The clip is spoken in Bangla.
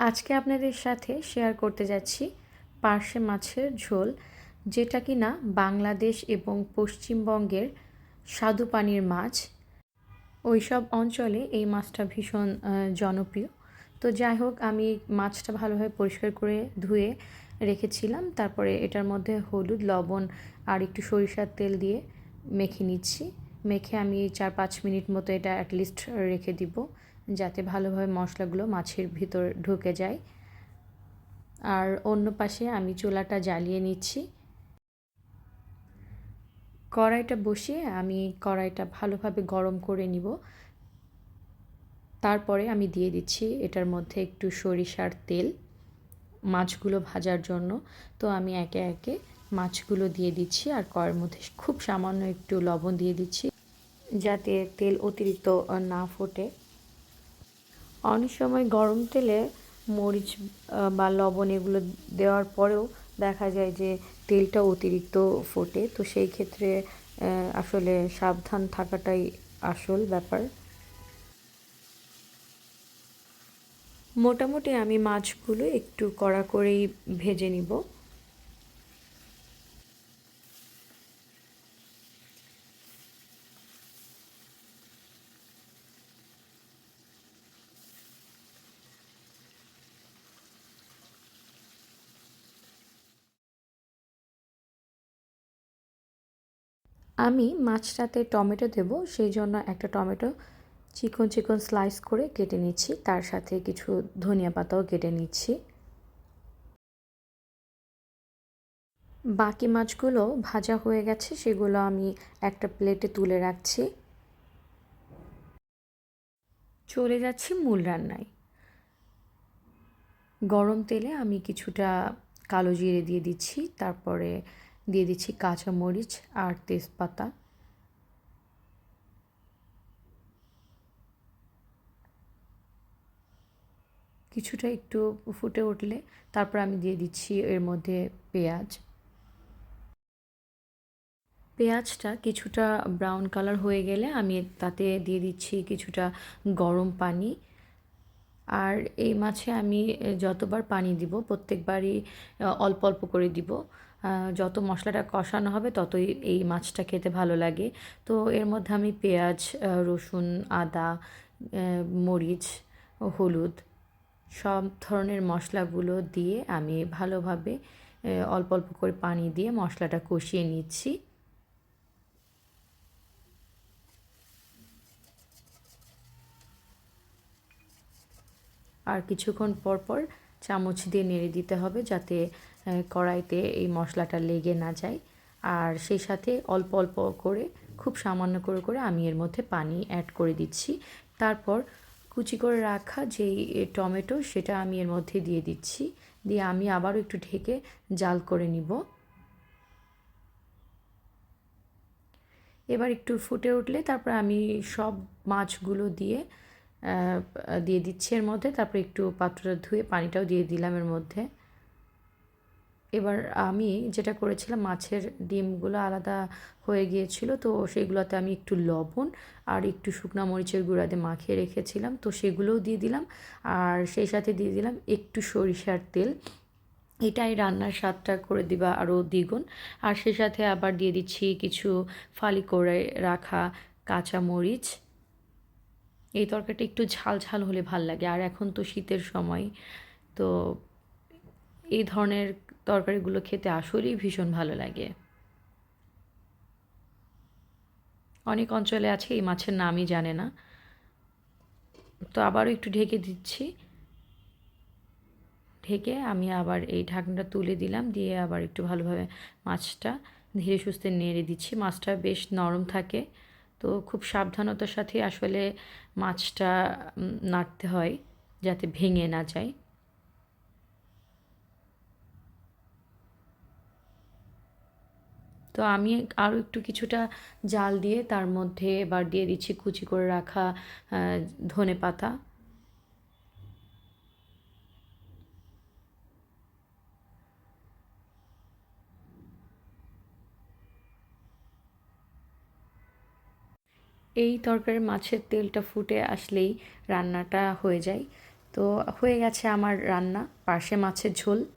আজকে আপনাদের সাথে শেয়ার করতে যাচ্ছি পার্শে মাছের ঝোল, যেটা কি না বাংলাদেশ এবং পশ্চিমবঙ্গের স্বাদু পানির মাছ। ওইসব অঞ্চলে এই মাছটা ভীষণ জনপ্রিয়। তো যাই হোক, আমি মাছটা ভালোভাবে পরিষ্কার করে ধুয়ে রেখেছিলাম। তারপরে এটার মধ্যে হলুদ, লবণ আর একটু সরিষার তেল দিয়ে মেখে নিচ্ছি। মেখে আমি চার পাঁচ মিনিট মতো এটা অ্যাটলিস্ট রেখে দিব। যাতে ভালোভাবে মশলাগুলো মাছের ভিতর ঢুকে যায়। আর অন্য পাশে আমি চুলাটা জ্বালিয়ে নিচ্ছি। কড়াইটা বসিয়ে আমি কড়াইটা ভালোভাবে গরম করে নিব। তারপরে আমি দিয়ে দিচ্ছি এটার মধ্যে একটু সরিষার তেল মাছগুলো ভাজার জন্য। তো আমি একে একে মাছগুলো দিয়ে দিচ্ছি আর কড়াইয়ের মধ্যে খুব সামান্য একটু লবণ দিয়ে দিচ্ছি। যাতে তেল অতিরিক্ত না ফোটে। অনেক সময় গরম তেলে মরিচ বা লবণ এগুলো দেওয়ার পরেও দেখা যায় যে তেলটা অতিরিক্ত ফোটে। তো সেই ক্ষেত্রে আসলে সাবধান থাকাটাই আসল ব্যাপার। মোটামুটি আমি মাছগুলো একটু কড়া করেই ভেজে নিব। আমি মাছটাতে টমেটো দেব, সেই জন্য একটা টমেটো চিকন চিকন স্লাইস করে কেটে নিচ্ছি। তার সাথে কিছু ধনিয়া পাতাও কেটে নিচ্ছি। বাকি মাছগুলো ভাজা হয়ে গেছে, সেগুলো আমি একটা প্লেটে তুলে রাখছি। চলে যাচ্ছি মূল রান্নায়। গরম তেলে আমি কিছুটা কালো জিরে দিয়ে দিচ্ছি, তারপরে দিয়ে দিচ্ছি কাঁচা মরিচ আর তেজপাতা। কিছুটা একটু ফুটে উঠলে তারপর আমি দিয়ে দিচ্ছি এর মধ্যে পেঁয়াজ। পেঁয়াজটা কিছুটা ব্রাউন কালার হয়ে গেলে আমি তাতে দিয়ে দিচ্ছি কিছুটা গরম পানি আর এই মাছে আমি যতবার পানি দিব, প্রত্যেকবারই অল্প অল্প করে দিব। যত মশলাটা কষানো হবে, ততই এই মাছটা খেতে ভালো লাগে। তো এর মধ্যে আমি পেঁয়াজ রসুন, আদা মরিচ, হলুদ, সব ধরনের মশলাগুলো দিয়ে আমি ভালোভাবে অল্প অল্প করে পানি দিয়ে মশলাটা কষিয়ে নিচ্ছি। আর কিছুক্ষণ পর পর চামচ দিয়ে নেড়ে দিতে হবে যাতে কড়াইতে এই মশলাটা লেগে না যায়। আর সেই সাথে অল্প অল্প করে, খুব সামান্য করে করে আমি এর মধ্যে পানি অ্যাড করে দিচ্ছি। তারপর কুচি করে রাখা যেই টমেটো সেটা আমি এর মধ্যে দিয়ে দিচ্ছি। দিয়ে আমি আবারও একটু ঢেকে জাল করে নিব। এবার একটু ফুটে উঠলে তারপর আমি সব মাছগুলো দিয়ে দিয়ে দিচ্ছি এর মধ্যে, তারপর একটু পাত্রটা ধুয়ে পানিটাও দিয়ে দিলাম এর মধ্যে। এবার আমি যেটা করেছিলাম, মাছের ডিমগুলো আলাদা হয়ে গিয়েছিল, তো সেগুলোতে আমি একটু লবণ আর একটু শুকনো মরিচের গুঁড়া দিয়ে মাখিয়ে রেখেছিলাম, তো সেগুলোও দিয়ে দিলাম। আর সেই সাথে দিয়ে দিলাম একটু সরিষার তেল। এটাই রান্নার স্বাদটা করে দিবা আরও দ্বিগুণ। আর সেই সাথে আবার দিয়ে দিচ্ছি কিছু ফালি করে রাখা কাঁচা মরিচ। এই তরকারিটা একটু ঝাল ঝাল হলে ভালো লাগে। আর এখন তো শীতের সময়, তো এই ধরনের তরকারিগুলো খেতে আসলেই ভীষণ ভালো লাগে। অনেক অঞ্চলে আছে, এই মাছের নামই জানে না। তো আবারও একটু ঢেকে দিচ্ছি। ঢেকে আমি আবার এই ঢাকনাটা তুলে দিলাম, দিয়ে আবার একটু ভালোভাবে মাছটা ধীরে সুস্থে নেড়ে দিচ্ছি। মাছটা বেশ নরম থাকে। তো খুব সাবধানতার সাথে আসলে মাছটা নাড়তে হয় যাতে ভেঙে না যায়। তো আমি আরও একটু কিছুটা জাল দিয়ে তার মধ্যে এবার দিয়ে দিচ্ছি কুচি করে রাখা ধনে পাতা এই তরকারির মাছের তেলটা ফুটে আসলেই রান্নাটা হয়ে যায়। তো হয়ে গেছে আমার রান্না পাশে মাছের ঝোল।